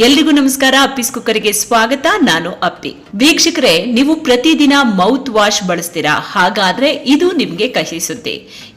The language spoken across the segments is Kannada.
ಎಲ್ರಿಗೂ ನಮಸ್ಕಾರ. ಅಪ್ಪಿಸ್ ಕುಕ್ಕರಿಗೆ ಸ್ವಾಗತ. ನಾನು ಅಪ್ಪಿ ವೀಕ್ಷಕರೇ, ನೀವು ಪ್ರತಿದಿನ ಮೌತ್ ವಾಶ್ ಬಳಸ್ತೀರಾ? ಹಾಗಾದ್ರೆ ಇದು ನಿಮ್ಗೆ ಕಹಿ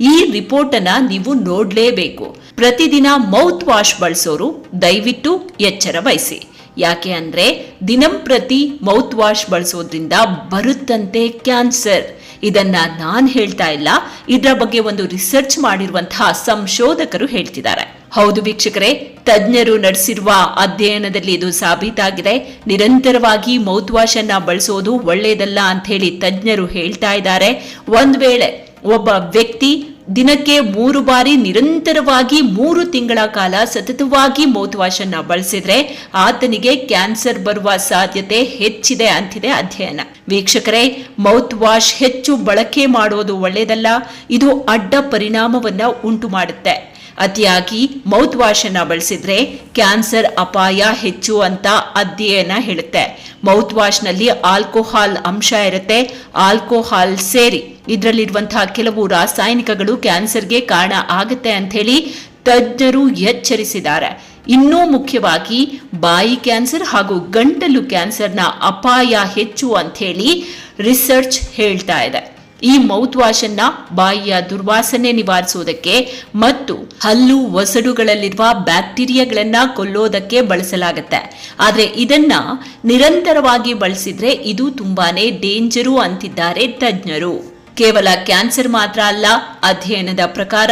ಈ ರಿಪೋರ್ಟ್ ಅನ್ನ ನೀವು ನೋಡ್ಲೇಬೇಕು. ಪ್ರತಿದಿನ ಮೌತ್ ವಾಶ್ ಬಳಸೋರು ದಯವಿಟ್ಟು ಎಚ್ಚರ ವಹಿಸಿ. ಯಾಕೆ ಅಂದ್ರೆ ದಿನಂಪ್ರತಿ ಮೌತ್ ವಾಶ್ ಬಳಸೋದ್ರಿಂದ ಬರುತ್ತಂತೆ ಕ್ಯಾನ್ಸರ್ ಇದನ್ನ ನಾನ್ ಹೇಳ್ತಾ ಇಲ್ಲ. ಇದರ ಬಗ್ಗೆ ಒಂದು ರಿಸರ್ಚ್ ಮಾಡಿರುವಂತಹ ಸಂಶೋಧಕರು ಹೇಳ್ತಿದ್ದಾರೆ. ಹೌದು ವೀಕ್ಷಕರೇ, ತಜ್ಞರು ನಡೆಸಿರುವ ಅಧ್ಯಯನದಲ್ಲಿ ಇದು ಸಾಬೀತಾಗಿದೆ. ನಿರಂತರವಾಗಿ ಮೌತ್ ವಾಶ್ ಅನ್ನ ಬಳಸೋದು ಒಳ್ಳೆಯದಲ್ಲ ಅಂತ ಹೇಳಿ ತಜ್ಞರು ಹೇಳ್ತಾ ಇದ್ದಾರೆ. ಒಂದು ವೇಳೆ ಒಬ್ಬ ವ್ಯಕ್ತಿ ದಿನಕ್ಕೆ ಮೂರು ಬಾರಿ ನಿರಂತರವಾಗಿ ಮೂರು ತಿಂಗಳ ಕಾಲ ಸತತವಾಗಿ ಮೌತ್ ವಾಶ್ ಅನ್ನ ಬಳಸಿದ್ರೆ ಆತನಿಗೆ ಕ್ಯಾನ್ಸರ್ ಬರುವ ಸಾಧ್ಯತೆ ಹೆಚ್ಚಿದೆ ಅಂತಿದೆ ಅಧ್ಯಯನ. ವೀಕ್ಷಕರೇ ಮೌತ್ ವಾಶ್ ಹೆಚ್ಚು ಬಳಕೆ ಮಾಡೋದು ಒಳ್ಳೆಯದಲ್ಲ ಇದು ಅಡ್ಡ ಪರಿಣಾಮವನ್ನ ಉಂಟು ಮಾಡುತ್ತೆ ಅತಿಯಾಗಿ ಮೌತ್ ವಾಶ್ ಅನ್ನ ಬಳಸಿದ್ರೆ ಕ್ಯಾನ್ಸರ್ ಅಪಾಯ ಹೆಚ್ಚು ಅಂತ ಅಧ್ಯಯನ ಹೇಳುತ್ತೆ. ಮೌತ್ ವಾಶ್ನಲ್ಲಿ ಆಲ್ಕೋಹಾಲ್ ಅಂಶ ಇರುತ್ತೆ. ಆಲ್ಕೋಹಾಲ್ ಸೇರಿ ಇದರಲ್ಲಿರುವಂತಹ ಕೆಲವು ರಾಸಾಯನಿಕಗಳು ಕ್ಯಾನ್ಸರ್ಗೆ ಕಾರಣ ಆಗುತ್ತೆ ಅಂತ ಹೇಳಿ ತಜ್ಞರು ಎಚ್ಚರಿಸಿದ್ದಾರೆ. ಇನ್ನೂ ಮುಖ್ಯವಾಗಿ ಬಾಯಿ ಕ್ಯಾನ್ಸರ್ ಹಾಗೂ ಗಂಟಲು ಕ್ಯಾನ್ಸರ್ನ ಅಪಾಯ ಹೆಚ್ಚು ಅಂತ ಹೇಳಿ ರಿಸರ್ಚ್ ಹೇಳ್ತಾ ಇದೆ. ಈ ಮೌತ್ ವಾಶ್ ಬಾಯಿಯ ದುರ್ವಾಸನೆ ನಿವಾರಿಸುವುದಕ್ಕೆ ಮತ್ತು ಹಲ್ಲು ಒಸಡುಗಳಲ್ಲಿರುವ ಬ್ಯಾಕ್ಟೀರಿಯಾಗಳನ್ನ ಕೊಲ್ಲೋದಕ್ಕೆ ಬಳಸಲಾಗುತ್ತೆ. ಆದ್ರೆ ಇದನ್ನ ನಿರಂತರವಾಗಿ ಬಳಸಿದ್ರೆ ಇದು ತುಂಬಾನೇ ಡೇಂಜರು ಅಂತಿದ್ದಾರೆ ತಜ್ಞರು. ಕೇವಲ ಕ್ಯಾನ್ಸರ್ ಮಾತ್ರ ಅಲ್ಲ, ಅಧ್ಯಯನದ ಪ್ರಕಾರ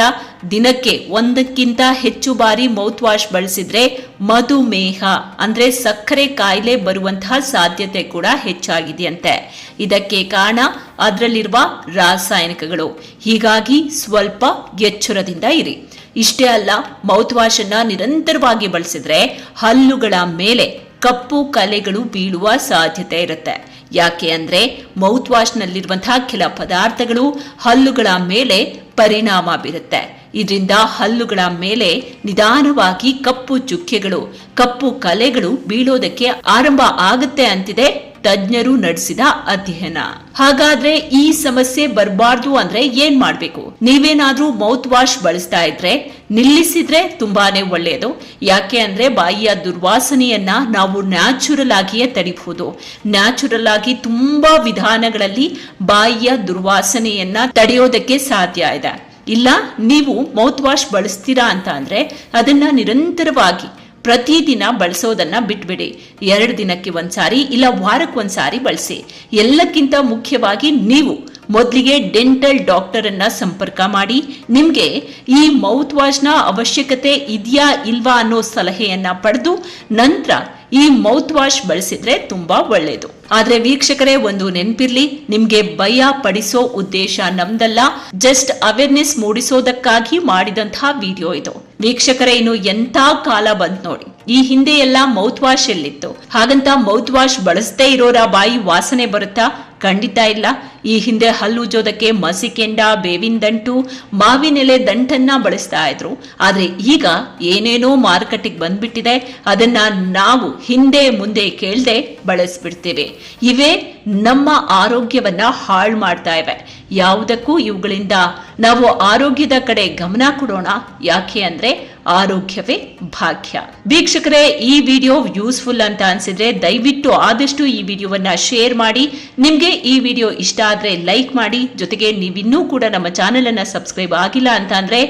ದಿನಕ್ಕೆ ಒಂದಕ್ಕಿಂತ ಹೆಚ್ಚು ಬಾರಿ ಮೌತ್ ವಾಶ್ ಬಳಸಿದ್ರೆ ಮಧುಮೇಹ, ಅಂದ್ರೆ ಸಕ್ಕರೆ ಕಾಯಿಲೆ ಬರುವಂತಹ ಸಾಧ್ಯತೆ ಕೂಡ ಹೆಚ್ಚಾಗಿದೆಯಂತೆ. ಇದಕ್ಕೆ ಕಾರಣ ಅದರಲ್ಲಿರುವ ರಾಸಾಯನಿಕಗಳು. ಹೀಗಾಗಿ ಸ್ವಲ್ಪ ಎಚ್ಚರದಿಂದ ಇರಿ. ಇಷ್ಟೇ ಅಲ್ಲ ಮೌತ್ ವಾಶ್ ಅನ್ನ ನಿರಂತರವಾಗಿ ಬಳಸಿದ್ರೆ ಹಲ್ಲುಗಳ ಮೇಲೆ ಕಪ್ಪು ಕಲೆಗಳು ಬೀಳುವ ಸಾಧ್ಯತೆ ಇರುತ್ತೆ. ಯಾಕೆ ಅಂದ್ರೆ ಮೌತ್ ವಾಶ್ ನಲ್ಲಿರುವಂತಹ ಕೆಲ ಪದಾರ್ಥಗಳು ಹಲ್ಲುಗಳ ಮೇಲೆ ಪರಿಣಾಮ ಬೀರುತ್ತೆ. ಇದರಿಂದ ಹಲ್ಲುಗಳ ಮೇಲೆ ನಿಧಾನವಾಗಿ ಕಪ್ಪು ಚುಕ್ಕೆಗಳು, ಕಪ್ಪು ಕಲೆಗಳು ಬೀಳೋದಕ್ಕೆ ಆರಂಭ ಆಗುತ್ತೆ ಅಂತಿದೆ ತಜ್ಞರು ನಡೆಸಿದ ಅಧ್ಯಯನ. ಹಾಗಾದ್ರೆ ಈ ಸಮಸ್ಯೆ ಬರಬಾರ್ದು ಅಂದ್ರೆ ಏನ್ ಮಾಡ್ಬೇಕು? ನೀವೇನಾದ್ರೂ ಮೌತ್ ವಾಶ್ ಬಳಸ್ತಾ ಇದ್ರೆ, ನಿಲ್ಲಿಸಿದ್ರೆ ತುಂಬಾನೇ ಒಳ್ಳೆಯದು ಯಾಕೆ ಅಂದ್ರೆ ಬಾಯಿಯ ದುರ್ವಾಸನೆಯನ್ನ ನಾವು ನ್ಯಾಚುರಲ್ ಆಗಿಯೇ ತಡಿಬಹುದು. ನ್ಯಾಚುರಲ್ ಆಗಿ ತುಂಬಾ ವಿಧಾನಗಳಲ್ಲಿ ಬಾಯಿಯ ದುರ್ವಾಸನೆಯನ್ನ ತಡೆಯೋದಕ್ಕೆ ಸಾಧ್ಯ ಇದೆ. ಇಲ್ಲ, ನೀವು ಮೌತ್ ವಾಶ್ ಬಳಸ್ತೀರಾ ಅಂತ ಅಂದ್ರೆ ಅದನ್ನ ನಿರಂತರವಾಗಿ ಪ್ರತಿದಿನ ಬಳಸೋದನ್ನ ಬಿಟ್ಬಿಡಿ. ಎರಡು ದಿನಕ್ಕೆ ಒಂದ್ಸಾರಿ ಇಲ್ಲ ವಾರಕ್ಕೆ ಒಂದ್ಸಾರಿ ಬಳಸಿ. ಎಲ್ಲಕ್ಕಿಂತ ಮುಖ್ಯವಾಗಿ ನೀವು ಮೊದಲಿಗೆ ಡೆಂಟಲ್ ಡಾಕ್ಟರ್ ಅನ್ನ ಸಂಪರ್ಕ ಮಾಡಿ. ನಿಮ್ಗೆ ಈ ಮೌತ್ ವಾಶ್ನ ಅವಶ್ಯಕತೆ ಇದೆಯಾ ಇಲ್ವಾ ಅನ್ನೋ ಸಲಹೆಯನ್ನ ಪಡೆದು ನಂತರ ಈ ಮೌತ್ ವಾಶ್ ಬಳಸಿದ್ರೆ ತುಂಬಾ ಒಳ್ಳೆಯದು ಆದ್ರೆ ವೀಕ್ಷಕರೇ, ಒಂದು ನೆನ್ಪಿರ್ಲಿ, ನಿಮ್ಗೆ ಭಯ ಪಡಿಸೋ ಉದ್ದೇಶ ನಮ್ದಲ್ಲ. ಜಸ್ಟ್ ಅವೇರ್ನೆಸ್ ಮೂಡಿಸೋದಕ್ಕಾಗಿ ಮಾಡಿದಂತಹ ವಿಡಿಯೋ ಇದು. ವೀಕ್ಷಕರೇ, ಇನ್ನು ಎಂತ ಕಾಲ ಬಂತ್ ನೋಡಿ. ಈ ಹಿಂದೆ ಎಲ್ಲ ಮೌತ್ ವಾಶ್ ಎಲ್ಲಿತ್ತು? ಹಾಗಂತ ಮೌತ್ ವಾಶ್ ಬಳಸದೇ ಇರೋರ ಬಾಯಿ ವಾಸನೆ ಬರುತ್ತಾ? ಖಂಡಿತ ಇಲ್ಲ. ಈ ಹಿಂದೆ ಹಲ್ಲುಜ್ಜೋದಕ್ಕೆ ಮಸಿಕೆಂಡ ಬೇವಿನ ದಂಟು ಮಾವಿನೆಲೆ ದಂಟನ್ನ ಬಳಸ್ತಾ ಇದ್ರು. ಆದ್ರೆ ಈಗ ಏನೇನೋ ಮಾರುಕಟ್ಟೆಗೆ ಬಂದ್ಬಿಟ್ಟಿದೆ, ಅದನ್ನ ನಾವು ಹಿಂದೆ ಮುಂದೆ ಕೇಳದೆ ಬಳಸ್ಬಿಡ್ತೇವೆ. ಇವೇ ನಮ್ಮ ಆರೋಗ್ಯವನ್ನ ಹಾಳು ಮಾಡ್ತಾ ಇವೆ. ಯಾವುದಕ್ಕೂ ಇವುಗಳಿಂದ ನಾವು ಆರೋಗ್ಯದ ಕಡೆ ಗಮನ ಕೊಡೋಣ. ಯಾಕೆ ಅಂದ್ರೆ ಆರೋಗ್ಯವೇ ಭಾಗ್ಯ. ವೀಕ್ಷಕರೇ, ಈ ವಿಡಿಯೋ ಯೂಸ್ಫುಲ್ ಅಂತ ಅನ್ಸಿದ್ರೆ ದಯವಿಟ್ಟು ಆದಷ್ಟು ಈ ವಿಡಿಯೋವನ್ನ ಶೇರ್ ಮಾಡಿ. ನಿಮ್ಗೆ ಈ ವಿಡಿಯೋ ಇಷ್ಟ ಆದ್ರೆ ಲೈಕ್ ಮಾಡಿ. ಜೊತೆಗೆ ನೀವಿನ್ನೂ ಕೂಡ ನಮ್ಮ ಚಾನೆಲ್ ಅನ್ನ ಸಬ್ಸ್ಕ್ರೈಬ್ ಆಗಿಲ್ಲ ಅಂತ ಅಂದ್ರೆ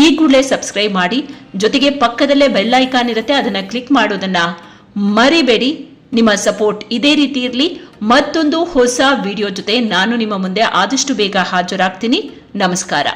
ಈ ಕೂಡಲೇ ಸಬ್ಸ್ಕ್ರೈಬ್ ಮಾಡಿ. ಜೊತೆಗೆ ಪಕ್ಕದಲ್ಲೇ ಬೆಲ್ ಐಕಾನ್ ಇರುತ್ತೆ, ಅದನ್ನ ಕ್ಲಿಕ್ ಮಾಡೋದನ್ನ ಮರಿಬೇಡಿ. ನಿಮ್ಮ ಸಪೋರ್ಟ್ ಇದೇ ರೀತಿ ಇರಲಿ. ಮತ್ತೊಂದು ಹೊಸ ವಿಡಿಯೋ ಜೊತೆ ನಾನು ನಿಮ್ಮ ಮುಂದೆ ಆದಷ್ಟು ಬೇಗ ಹಾಜರಾಗ್ತೀನಿ. ನಮಸ್ಕಾರ.